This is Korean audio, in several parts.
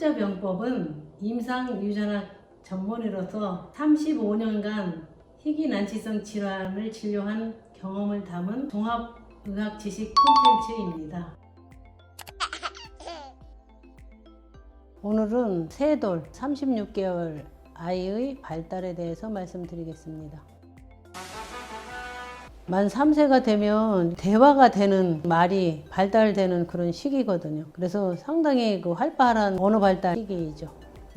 흑자병법은 임상 유전학 전문의로서 35년간 희귀 난치성 질환을 진료한 경험을 담은 종합의학 지식 콘텐츠입니다. 오늘은 세돌 36개월 아이의 발달에 대해서 말씀드리겠습니다. 만 3세가 되면 대화가 되는 말이 발달되는 그런 시기거든요. 그래서 상당히 그 활발한 언어 발달 시기이죠.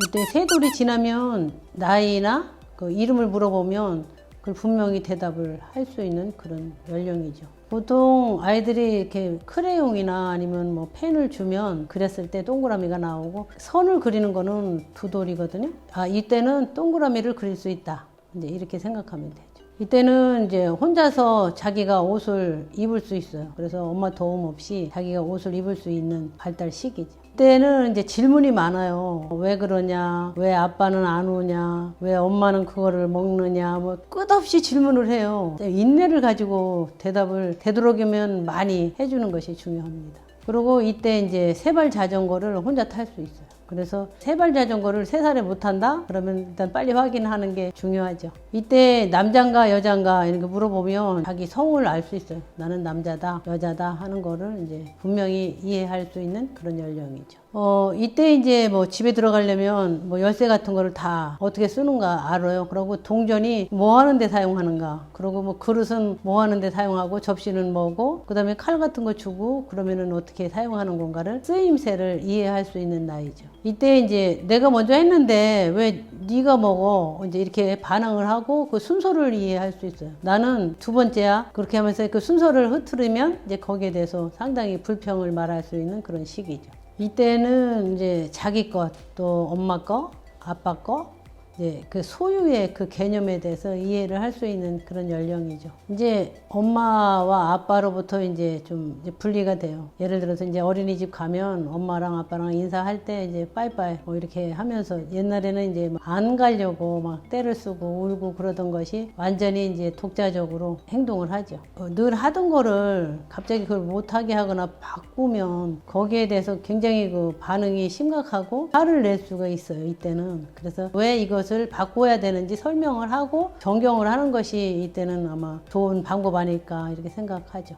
이때 세 돌이 지나면 나이나 그 이름을 물어보면 그 분명히 대답을 할 수 있는 그런 연령이죠. 보통 아이들이 이렇게 크레용이나 아니면 뭐 펜을 주면 그렸을 때 동그라미가 나오고 선을 그리는 거는 두 돌이거든요. 아, 이때는 동그라미를 그릴 수 있다. 이제 이렇게 생각하면 되죠. 이때는 이제 혼자서 자기가 옷을 입을 수 있어요. 그래서 엄마 도움 없이 자기가 옷을 입을 수 있는 발달 시기죠. 이때는 이제 질문이 많아요. 왜 그러냐? 왜 아빠는 안 오냐? 왜 엄마는 그거를 먹느냐? 뭐 끝없이 질문을 해요. 인내를 가지고 대답을 되도록이면 많이 해주는 것이 중요합니다. 그리고 이때 이제 세발 자전거를 혼자 탈 수 있어요. 그래서 세발 자전거를 세 살에 못 한다? 그러면 일단 빨리 확인하는 게 중요하죠. 이때 남잔가 여잔가 이렇게 물어보면 자기 성을 알 수 있어요. 나는 남자다, 여자다 하는 거를 이제 분명히 이해할 수 있는 그런 연령이죠. 어, 이때 이제 뭐 집에 들어가려면 뭐 열쇠 같은 거를 다 어떻게 쓰는가 알아요. 그리고 동전이 뭐 하는데 사용하는가. 그리고 뭐 그릇은 뭐 하는데 사용하고 접시는 뭐고 그 다음에 칼 같은 거 주고 그러면은 어떻게 사용하는 건가를 쓰임새를 이해할 수 있는 나이죠. 이때 이제 내가 먼저 했는데 왜 네가 먹어 이제 이렇게 반응을 하고 그 순서를 이해할 수 있어요. 나는 두 번째야 그렇게 하면서 그 순서를 흐트리면 이제 거기에 대해서 상당히 불평을 말할 수 있는 그런 시기죠. 이때는 이제 자기 것, 또 엄마 거, 아빠 거, 이제 그 소유의 그 개념에 대해서 이해를 할 수 있는 그런 연령이죠. 이제 엄마와 아빠로부터 이제 좀 이제 분리가 돼요. 예를 들어서 이제 어린이집 가면 엄마랑 아빠랑 인사할 때 이제 빠이빠이 뭐 이렇게 하면서 옛날에는 이제 뭐안 가려고 막 때를 쓰고 울고 그러던 것이 완전히 이제 독자적으로 행동을 하죠. 어, 늘 하던 거를 갑자기 그걸 못하게 하거나 바꾸면 거기에 대해서 굉장히 그 반응이 심각하고 화를 낼 수가 있어요. 이때는. 그래서 왜 이 것을 바꿔야 되는지 설명을 하고 정경을 하는 것이 이때는 아마 좋은 방법 아닐까 이렇게 생각하죠.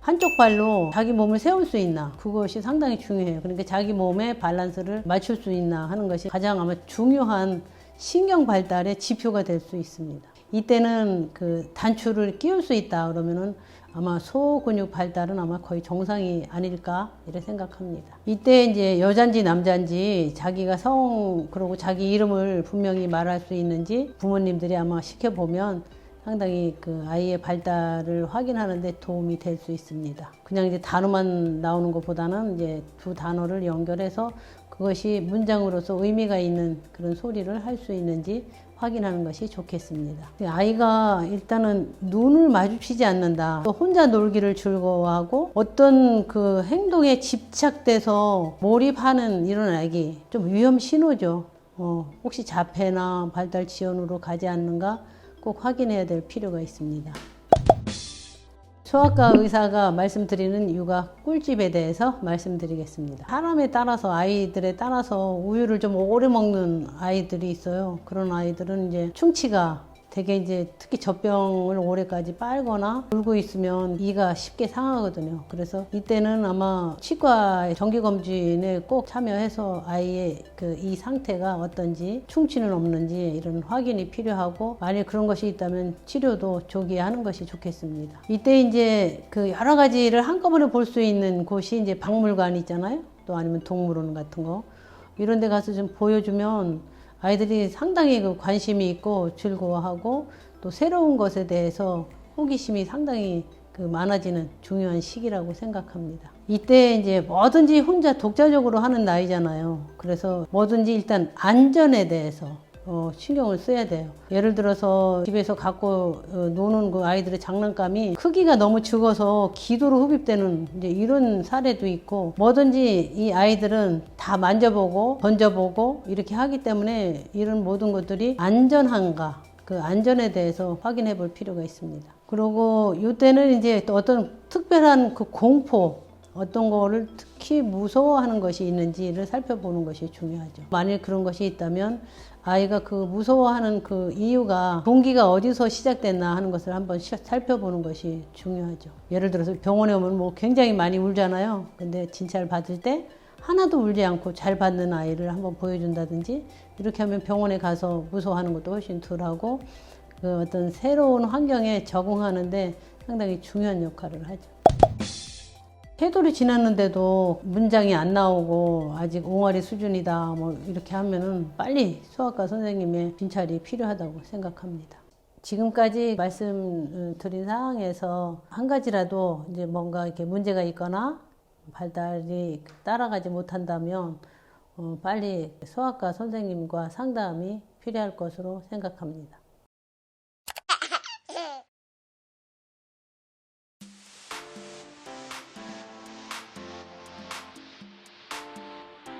한쪽 발로 자기 몸을 세울 수 있나 그것이 상당히 중요해요. 그러니까 자기 몸의 밸런스를 맞출 수 있나 하는 것이 가장 아마 중요한 신경 발달의 지표가 될 수 있습니다. 이때는 그 단추를 끼울 수 있다 그러면은 아마 소근육 발달은 아마 거의 정상이 아닐까 이렇게 생각합니다. 이때 이제 여잔지 남잔지 자기가 성 그리고 자기 이름을 분명히 말할 수 있는지 부모님들이 아마 시켜보면 상당히 그 아이의 발달을 확인하는데 도움이 될 수 있습니다. 그냥 이제 단어만 나오는 것보다는 이제 두 단어를 연결해서 그것이 문장으로서 의미가 있는 그런 소리를 할 수 있는지 확인하는 것이 좋겠습니다. 아이가 일단은 눈을 마주치지 않는다. 또 혼자 놀기를 즐거워하고 어떤 그 행동에 집착돼서 몰입하는 이런 아기 좀 위험 신호죠. 어, 혹시 자폐나 발달 지연으로 가지 않는가 꼭 확인해야 될 필요가 있습니다. 소아과 의사가 말씀드리는 육아 꿀집에 대해서 말씀드리겠습니다. 사람에 따라서 아이들에 따라서 우유를 좀 오래 먹는 아이들이 있어요. 그런 아이들은 이제 충치가 되게 이제 특히 젖병을 오래까지 빨거나 울고 있으면 이가 쉽게 상하거든요. 그래서 이때는 아마 치과 정기 검진에 꼭 참여해서 아이의 그 이 상태가 어떤지 충치는 없는지 이런 확인이 필요하고 만약 그런 것이 있다면 치료도 조기에 하는 것이 좋겠습니다. 이때 이제 그 여러 가지를 한꺼번에 볼 수 있는 곳이 이제 박물관 있잖아요. 또 아니면 동물원 같은 거 이런 데 가서 좀 보여주면 아이들이 상당히 그 관심이 있고 즐거워하고 또 새로운 것에 대해서 호기심이 상당히 그 많아지는 중요한 시기라고 생각합니다. 이때 이제 뭐든지 혼자 독자적으로 하는 나이잖아요. 그래서 뭐든지 일단 안전에 대해서 어, 신경을 써야 돼요. 예를 들어서 집에서 갖고 어, 노는 그 아이들의 장난감이 크기가 너무 적어서 기도로 흡입되는 이제 이런 사례도 있고 뭐든지 이 아이들은 다 만져보고 던져보고 이렇게 하기 때문에 이런 모든 것들이 안전한가 그 안전에 대해서 확인해 볼 필요가 있습니다. 그리고 이때는 이제 또 어떤 특별한 그 공포 어떤 거를 특히 무서워하는 것이 있는지를 살펴보는 것이 중요하죠. 만일 그런 것이 있다면 아이가 그 무서워하는 그 이유가 동기가 어디서 시작됐나 하는 것을 한번 시- 살펴보는 것이 중요하죠. 예를 들어서 병원에 오면 뭐 굉장히 많이 울잖아요. 근데 진찰 받을 때 하나도 울지 않고 잘 받는 아이를 한번 보여준다든지 이렇게 하면 병원에 가서 무서워하는 것도 훨씬 덜하고 그 어떤 새로운 환경에 적응하는데 상당히 중요한 역할을 하죠. 태도를 지났는데도 문장이 안 나오고 아직 옹알이 수준이다 뭐 이렇게 하면은 빨리 수학과 선생님의 진찰이 필요하다고 생각합니다. 지금까지 말씀드린 사항에서 한 가지라도 이제 뭔가 이렇게 문제가 있거나 발달이 따라가지 못한다면 어, 빨리 수학과 선생님과 상담이 필요할 것으로 생각합니다.